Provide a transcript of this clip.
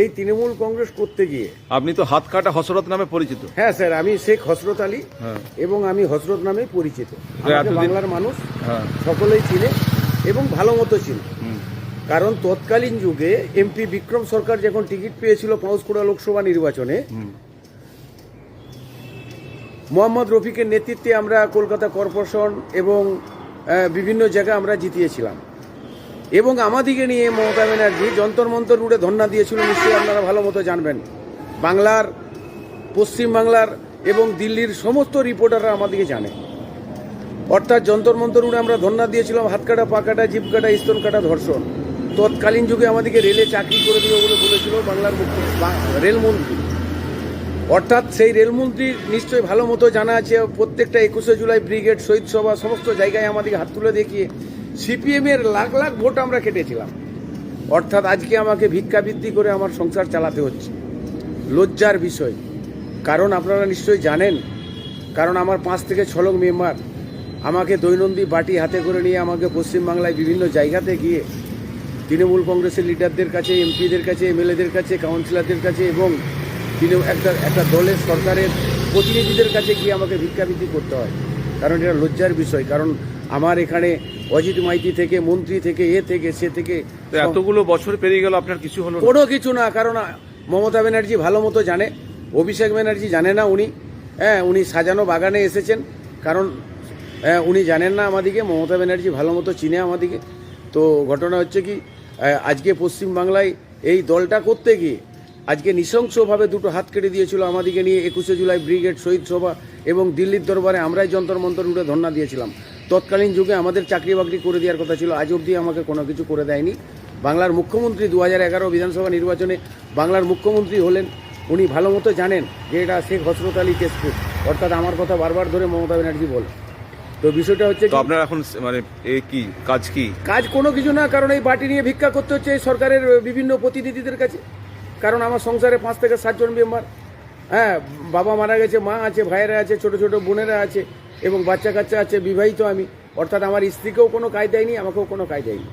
এই তৃণমূল কংগ্রেস করতে গিয়ে। আপনি তো হাত কাটা হসরত নামে পরিচিত। হ্যাঁ স্যার আমি শেখ হসরত আলী হ্যাঁ। এবং আমি হসরত নামে পরিচিত। বাংলার মানুষ হ্যাঁ। সকলেই চিনে এবং ভালো মতো চিনে। কারণ তৎকালীন যুগে এমপি বিক্রম সরকার যখন টিকিট পেয়েছিল পাউসকুড়া লোকসভা নির্বাচনে মোহাম্মদ রফিকের নেতৃত্বে আমরা কলকাতা কর্পোরেশন এবং বিভিন্ন জায়গায় আমরা জিতিয়েছিলাম। এবং আমাদিকে নিয়ে মমতা ব্যানার্জি যন্তর মন্তর রুটে ধর্ণা দিয়েছিল, নিশ্চয়ই আপনারা ভালো মতো জানবেন। বাংলার, পশ্চিম বাংলার এবং দিল্লির সমস্ত রিপোর্টাররা আমাদেরকে জানে। অর্থাৎ যন্তর মন্তর রুটে আমরা ধর্ণা দিয়েছিলাম, হাত কাটা, পা কাটা জিপ কাটা, স্তন কাটা, ধর্ষণ। তৎকালীন যুগে আমাদেরকে রেলে চাকরি করে দিবে বলে বলেছিল বাংলার মুখ্য- রেলমন্ত্রী। অর্থাৎ সেই রেলমন্ত্রী নিশ্চয়ই ভালো মতো জানা আছে, প্রত্যেকটা একুশে জুলাই ব্রিগেড, শহীদ সভা, সমস্ত জায়গায় আমাদেরকে হাত তুলে দেখিয়ে সিপিএম এর লাখ লাখ ভোট আমরা কেটেছিলাম। অর্থাৎ আজকে আমাকে ভিক্ষাবৃত্তি করে আমার সংসার চালাতে হচ্ছে। লজ্জার বিষয়। কারণ আপনারা নিশ্চয়ই জানেন, কারণ আমার পাঁচ থেকে ছ লোক মেম্বার, আমাকে দৈনন্দিন বাটি হাতে করে নিয়ে আমাকে পশ্চিমবাংলায় বিভিন্ন জায়গাতে গিয়ে তৃণমূল কংগ্রেসের লিডারদের কাছে, এমপিদের কাছে, এমএলএদের কাছে, কাউন্সিলরদের কাছে এবং তৃণমূল একটা একটা দলের সরকারের প্রতিনিধিদের কাছে গিয়ে আমাকে ভিক্ষাবৃত্তি করতে হয়। কারণ এটা লজ্জার বিষয়। কারণ আমার এখানে অজিত মাইতি থেকে মন্ত্রী থেকে এ থেকে সে থেকে। তো এতগুলো বছর পেরিয়ে গেল আপনার কিছু হলো না? কোনো কিছু না কারণ মমতা ব্যানার্জি ভালো মতো জানে অভিষেক ব্যানার্জি জানে না উনি। হ্যাঁ উনি সাজানো বাগানে এসেছেন কারণ হ্যাঁ, উনি জানেন না আমাদিকে মমতা ব্যানার্জি ভালো মতো চিনে আমাদিকে। তো ঘটনা হচ্ছে কি আজকে পশ্চিমবাংলায় এই দলটা করতে গিয়ে আজকে নৃশংসভাবে দুটো হাত কেটে দিয়েছিল আমাদিকে নিয়ে একুশে জুলাই ব্রিগেড শহীদ সভা এবং দিল্লির দরবারে আমরাই যন্তর মন্তর উঠে ধর্ণা দিয়েছিলাম। তৎকালীন যুগে আমাদের চাকরি বাকরি করে দেওয়ার কথা ছিল আজ অবধি আমাকে কোনো কিছু করে দেয়নি। বাংলার মুখ্যমন্ত্রী দু হাজার এগারো বিধানসভা নির্বাচনে বাংলার মুখ্যমন্ত্রী হলেন উনি ভালো মতো জানেন যে এটা শেখ হসরত আলী কেশপুর অর্থাৎ আমার কথা বারবার ধরে মমতা ব্যানার্জি বলে তো বিষয়টা হচ্ছে তো আপনার এখন মানে এ কি কাজ কি? কাজ কোনো কিছু না কারণ এই বাটি নিয়ে ভিক্ষা করতে হচ্ছে এই সরকারের বিভিন্ন প্রতিনিধিদের কাছে। কারণ আমার সংসারে পাঁচ থেকে সাতজন মেম্বার। হ্যাঁ বাবা মারা গেছে, মা আছে, ভাইয়েরা আছে, ছোট ছোট বোনেরা আছে এবং বাচ্চা কাচ্চা আছে, বিবাহিত আমি। অর্থাৎ আমার স্ত্রীকেও কোনো কায় দেয়নি আমাকেও কোনো কায় দেয়নি